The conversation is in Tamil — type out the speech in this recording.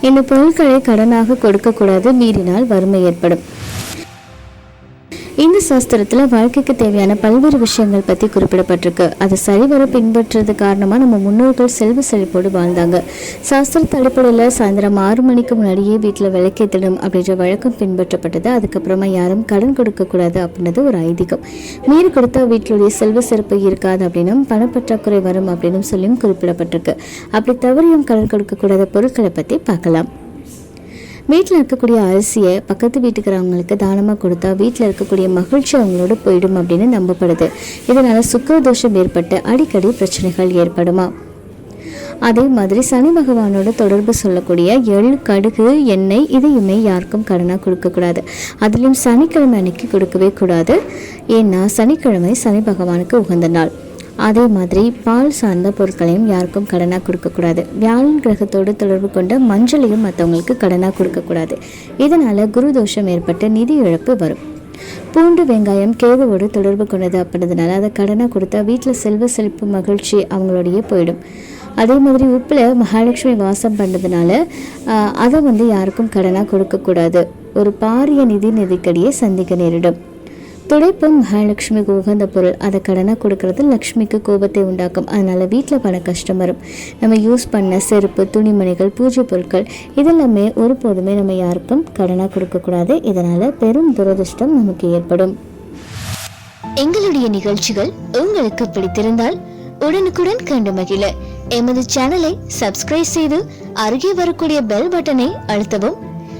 இந்த பொருட்களை கடனாக கொடுக்கக்கூடாது. மீறினால் வறுமை ஏற்படும். இந்த சாஸ்திரத்தில் வாழ்க்கைக்கு தேவையான பல்வேறு விஷயங்கள் பற்றி குறிப்பிடப்பட்டிருக்கு. அது சரிவர பின்பற்றுறது காரணமாக நம்ம முன்னோர்கள் செல்வ செழிப்போடு வாழ்ந்தாங்க. சாஸ்திரத்து அடிப்படையில் சாயந்தரம் ஆறு மணிக்கு முன்னாடியே வீட்டில் விளக்கேற்றிடும் அப்படின்ற வழக்கம் பின்பற்றப்பட்டது. அதுக்கப்புறமா யாரும் கடன் கொடுக்கக்கூடாது அப்படின்றது ஒரு ஐதீகம். மீறி கொடுத்தா வீட்டிலுடைய செல்வ சிறப்பு இருக்காது அப்படின்னும் பணப்பற்றாக்குறை வரும் அப்படின்னு சொல்லியும் குறிப்பிடப்பட்டிருக்கு. அப்படி தவறியும் கடன் கொடுக்கக்கூடாத பொருட்களை பற்றி பார்க்கலாம். வீட்டில் இருக்கக்கூடிய அரிசியை பக்கத்து வீட்டுக்கிறவங்களுக்கு தானமாக கொடுத்தா வீட்டில் இருக்கக்கூடிய மகிழ்ச்சி அவங்களோட போயிடும் அப்படின்னு நம்பப்படுது. இதனால் சுக்கரதோஷம் ஏற்பட்டு அடிக்கடி பிரச்சனைகள் ஏற்படுமா? அதே மாதிரி சனி பகவானோட தொடர்பு சொல்லக்கூடிய எள் கடுகு எண்ணெய் இதையுமே யாருக்கும் கடனாக கொடுக்கக்கூடாது அதுலேயும் சனிக்கிழமை அன்னைக்கு கொடுக்கவே கூடாது. ஏன்னா சனிக்கிழமை சனி பகவானுக்கு உகந்த நாள். அதே மாதிரி பால் சார்ந்த பொருட்களையும் யாருக்கும் கடனாக கொடுக்கக்கூடாது. வியாழன் கிரகத்தோடு தொடர்பு கொண்ட மஞ்சளையும் மற்றவங்களுக்கு கடனாக கொடுக்கக்கூடாது. இதனால் குரு தோஷம் ஏற்பட்டு நிதி இழப்பு வரும். பூண்டு வெங்காயம் கேதுவோடு தொடர்பு கொண்டது அப்படின்றதுனால அதை கடனாக கொடுத்தா வீட்டில் செல்வ செழிப்பு மகிழ்ச்சி அவங்களுடைய போயிடும். அதே மாதிரி உப்பில் மகாலட்சுமி வாசம் பண்ணுறதுனால அதை வந்து யாருக்கும் கடனாக கொடுக்கக்கூடாது. ஒரு பாரிய நிதி நெருக்கடியை சந்திக்க நேரிடும். துடைப்பு மகாலட்சுமிக்கு உகந்த பொருள். அதை கடனாக கொடுக்கறது லக்ஷ்மிக்கு கோபத்தை உண்டாக்கும். அதனால் வீட்டில் பண கஷ்டம் வரும். நம்ம யூஸ் பண்ண செருப்பு துணிமணிகள் பூஜை பொருட்கள் இதெல்லாமே ஒருபோதுமே நம்ம யாருக்கும் கடனாக கொடுக்கக்கூடாது இதனால் பெரும் துரதிர்ஷ்டம் நமக்கு ஏற்படும். எங்களுடைய நிகழ்ச்சிகள் உங்களுக்கு பிடித்திருந்தால் உடனுக்குடன் கண்டு மகிழ. எமது சேனலை சப்ஸ்கிரைப் செய்து அருகே வரக்கூடிய பெல் பட்டனை அழுத்தவும்.